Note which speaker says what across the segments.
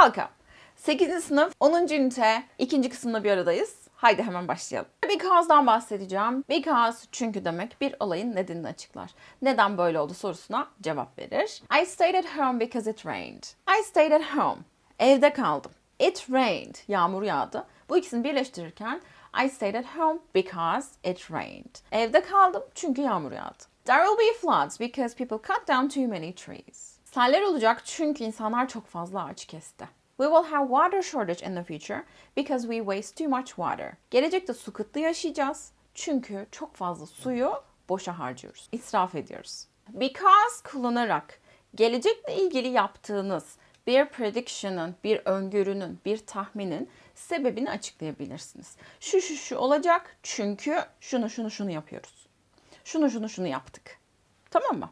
Speaker 1: Welcome. 8. sınıf 10. ünite 2. kısımda bir aradayız. Haydi hemen başlayalım. Because'dan bahsedeceğim. Because çünkü demek bir olayın nedenini açıklar. Neden böyle oldu sorusuna cevap verir. I stayed at home because it rained. I stayed at home. Evde kaldım. It rained. Yağmur yağdı. Bu ikisini birleştirirken I stayed at home because it rained. Evde kaldım çünkü yağmur yağdı. There will be floods because people cut down too many trees. Seller olacak çünkü insanlar çok fazla ağaç kesti. We will have water shortage in the future because we waste too much water. Gelecekte su kıtlığı yaşayacağız çünkü çok fazla suyu boşa harcıyoruz. İsraf ediyoruz. Because kullanarak gelecekle ilgili yaptığınız bir prediction'ın, bir öngörünün, bir tahminin sebebini açıklayabilirsiniz. Şu şu şu olacak çünkü şunu şunu şunu yapıyoruz. Şunu şunu şunu yaptık. Tamam mı?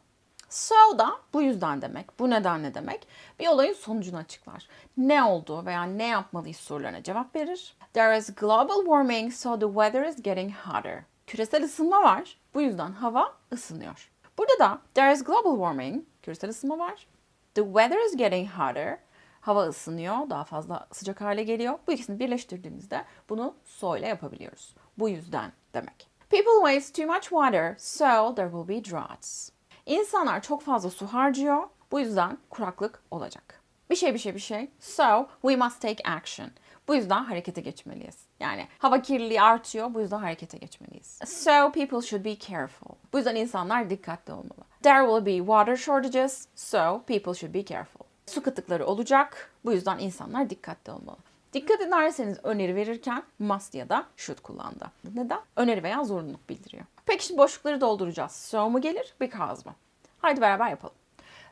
Speaker 1: So da bu yüzden demek, bu nedenle demek bir olayın sonucunu açıklar. Ne oldu veya ne yapmalıyız sorularına cevap verir. There is global warming so the weather is getting hotter. Küresel ısınma var. Bu yüzden hava ısınıyor. Burada da there is global warming, küresel ısınma var. The weather is getting hotter. Hava ısınıyor, daha fazla sıcak hale geliyor. Bu ikisini birleştirdiğimizde bunu so ile yapabiliyoruz. Bu yüzden demek. People waste too much water, so there will be droughts. İnsanlar çok fazla su harcıyor. Bu yüzden kuraklık olacak. Bir şey bir şey bir şey. So we must take action. Bu yüzden harekete geçmeliyiz. Yani hava kirliliği artıyor. Bu yüzden harekete geçmeliyiz. So people should be careful. Bu yüzden insanlar dikkatli olmalı. There will be water shortages. So people should be careful. Su kıtlıkları olacak. Bu yüzden insanlar dikkatli olmalı. Dikkat ederseniz öneri verirken must ya da should kullandı. Neden? Öneri veya zorunluluk bildiriyor. Peki şimdi boşlukları dolduracağız. So mu gelir, because mı? Haydi beraber yapalım.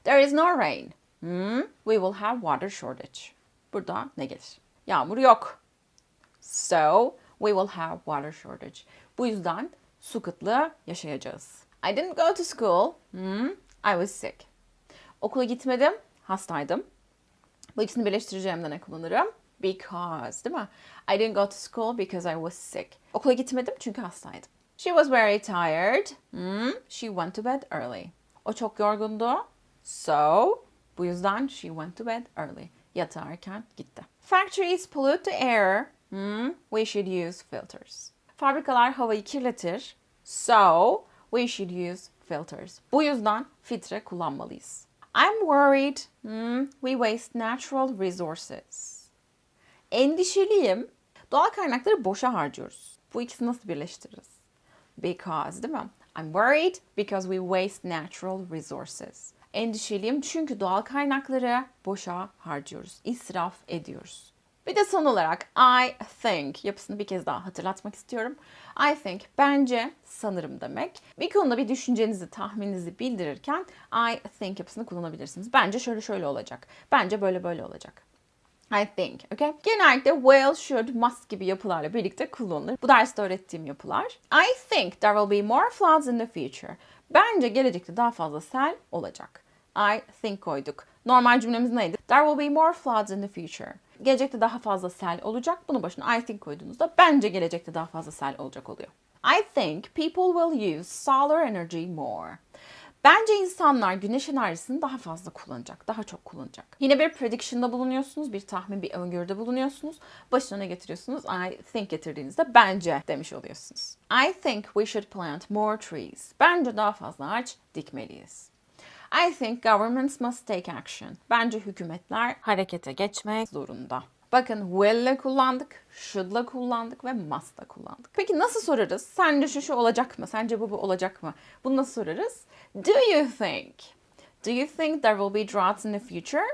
Speaker 1: There is no rain. Hmm, we will have water shortage. Burada ne gelir? Yağmur yok. So, we will have water shortage. Bu yüzden su kıtlığı yaşayacağız. I didn't go to school. Hmm, I was sick. Okula gitmedim, hastaydım. Bu ikisini birleştireceğimde ne kullanırım? Because, değil mi? I didn't go to school because I was sick. Okula gitmedim çünkü hastaydım. She was very tired. Hmm, she went to bed early. O çok yorgundu. So, bu yüzden she went to bed early. Yatağa erken gitti. Factories pollute the air. Hmm, we should use filters. Fabrikalar havayı kirletir. So, we should use filters. Bu yüzden filtre kullanmalıyız. I'm worried. Hmm, we waste natural resources. Endişeliyim. Doğal kaynakları boşa harcıyoruz. Bu ikisini nasıl birleştiririz? Because değil mi? I'm worried because we waste natural resources. Endişeliyim çünkü doğal kaynakları boşa harcıyoruz, israf ediyoruz. Bir de son olarak I think yapısını bir kez daha hatırlatmak istiyorum. I think bence sanırım demek. Bir konuda bir düşüncenizi, tahmininizi bildirirken I think yapısını kullanabilirsiniz. Bence şöyle şöyle olacak. Bence böyle böyle olacak. I think, okay? Genellikle will, should, must gibi yapılarla birlikte kullanılır. Bu derste öğrettiğim yapılar. I think there will be more floods in the future. Bence gelecekte daha fazla sel olacak. I think koyduk. Normal cümlemiz neydi? There will be more floods in the future. Gelecekte daha fazla sel olacak. Bunu başına I think koyduğunuzda bence gelecekte daha fazla sel olacak oluyor. I think people will use solar energy more. Bence insanlar güneş enerjisini daha fazla kullanacak, daha çok kullanacak. Yine bir prediction'da bulunuyorsunuz, bir tahmin, bir öngörüde bulunuyorsunuz. Başına ne getiriyorsunuz? I think getirdiğinizde bence demiş oluyorsunuz. I think we should plant more trees. Bence daha fazla ağaç dikmeliyiz. I think governments must take action. Bence hükümetler harekete geçmek zorunda. Bakın will'le kullandık, should'la kullandık ve must'la kullandık. Peki nasıl sorarız? Sence şu şu olacak mı? Sence bu bu olacak mı? Bunu nasıl sorarız? Do you think? Do you think there will be droughts in the future?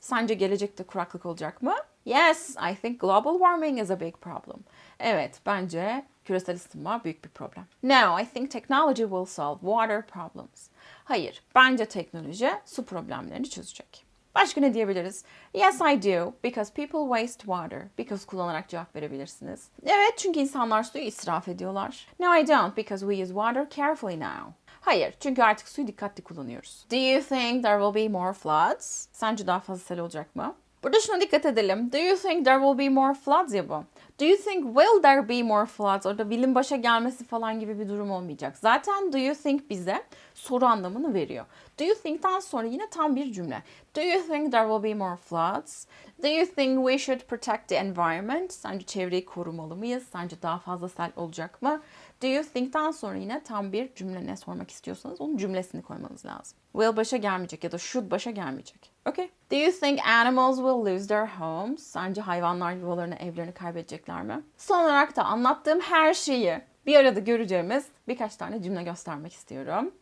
Speaker 1: Sence gelecekte kuraklık olacak mı? Yes, I think global warming is a big problem. Evet, bence küresel ısınma büyük bir problem. No, I think technology will solve water problems. Hayır, bence teknoloji su problemlerini çözecek. Başka ne diyebiliriz? Yes I do because people waste water. Because kullanarak cevap verebilirsiniz. Evet çünkü insanlar suyu israf ediyorlar. No I don't because we use water carefully now. Hayır çünkü artık suyu dikkatli kullanıyoruz. Do you think there will be more floods? Sence daha fazla sel olacak mı? Burada şuna dikkat edelim. Do you think there will be more floods ya bu? Do you think will there be more floods? Orada will'in başa gelmesi falan gibi bir durum olmayacak. Zaten do you think bize soru anlamını veriyor. Do you think'ten sonra yine tam bir cümle. Do you think there will be more floods? Do you think we should protect the environment? Sence çevreyi korumalı mıyız? Sence daha fazla sel olacak mı? Do you think'ten sonra yine tam bir cümle ne sormak istiyorsanız onun cümlesini koymanız lazım. Will başa gelmeyecek ya da should başa gelmeyecek. Okay. Do you think animals will lose their homes? Sence hayvanlar yuvalarını, evlerini kaybedecekler mi? Son olarak da anlattığım her şeyi bir arada göreceğimiz birkaç tane cümle göstermek istiyorum.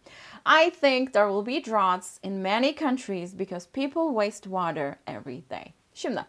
Speaker 1: I think there will be droughts in many countries because people waste water every day. Şimdi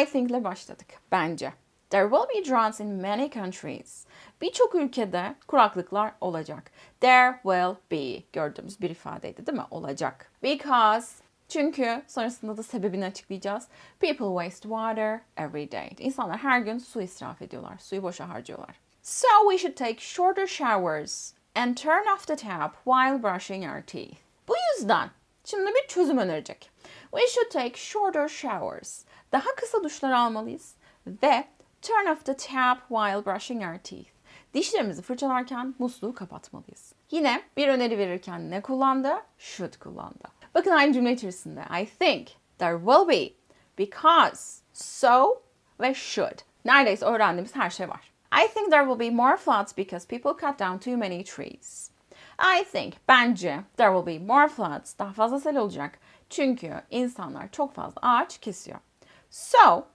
Speaker 1: I think ile başladık. Bence. There will be droughts in many countries. Birçok ülkede kuraklıklar olacak. There will be gördüğümüz bir ifadeydi değil mi? Olacak. Because çünkü sonrasında da sebebini açıklayacağız. People waste water every day. İnsanlar her gün su israf ediyorlar. Suyu boşa harcıyorlar. So we should take shorter showers and turn off the tap while brushing our teeth. Bu yüzden şimdi bir çözüm önerecek. We should take shorter showers. Daha kısa duşlar almalıyız ve turn off the tap while brushing our teeth. Dişlerimizi fırçalarken musluğu kapatmalıyız. Yine bir öneri verirken ne kullandı? Should kullandı. Bakın aynı cümle içerisinde. I think there will be, because, so ve should. Neredeyse öğrendiğimiz her şey var. I think there will be more floods because people cut down too many trees. I think, bence there will be more floods. Daha fazla sel olacak. Çünkü insanlar çok fazla ağaç kesiyor. So,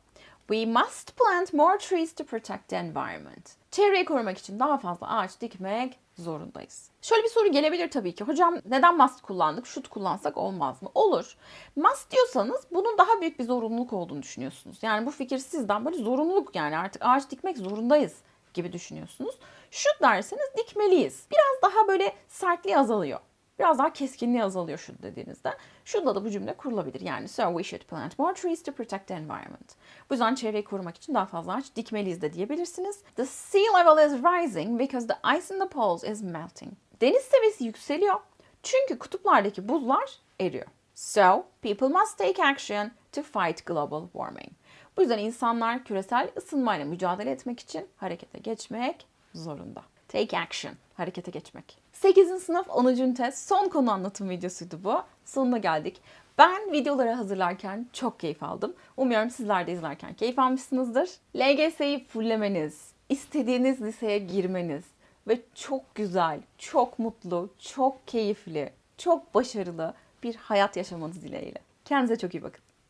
Speaker 1: we must plant more trees to protect the environment. Çevreyi korumak için daha fazla ağaç dikmek zorundayız. Şöyle bir soru gelebilir tabii ki. Hocam neden must kullandık? Should kullansak olmaz mı? Olur. Must diyorsanız bunun daha büyük bir zorunluluk olduğunu düşünüyorsunuz. Yani bu fikir sizden böyle zorunluluk yani artık ağaç dikmek zorundayız gibi düşünüyorsunuz. Should derseniz dikmeliyiz. Biraz daha böyle sertliği azalıyor. Biraz daha keskinliği azalıyor should dediğinizde. Should'la da bu cümle kurulabilir. Yani so we should plant more trees to protect the environment. Bu yüzden çevreyi korumak için daha fazla ağaç dikmeliyiz de diyebilirsiniz. The sea level is rising because the ice in the poles is melting. Deniz seviyesi yükseliyor çünkü kutuplardaki buzlar eriyor. So people must take action to fight global warming. Bu yüzden insanlar küresel ısınmayla mücadele etmek için harekete geçmek zorunda. Take action. Harekete geçmek. 8. sınıf 10. ünite son konu anlatım videosuydu bu. Sonuna geldik. Ben videoları hazırlarken çok keyif aldım. Umuyorum sizler de izlerken keyif almışsınızdır. LGS'yi fullemeniz, istediğiniz liseye girmeniz ve çok güzel, çok mutlu, çok keyifli, çok başarılı bir hayat yaşamanız dileğiyle. Kendinize çok iyi bakın.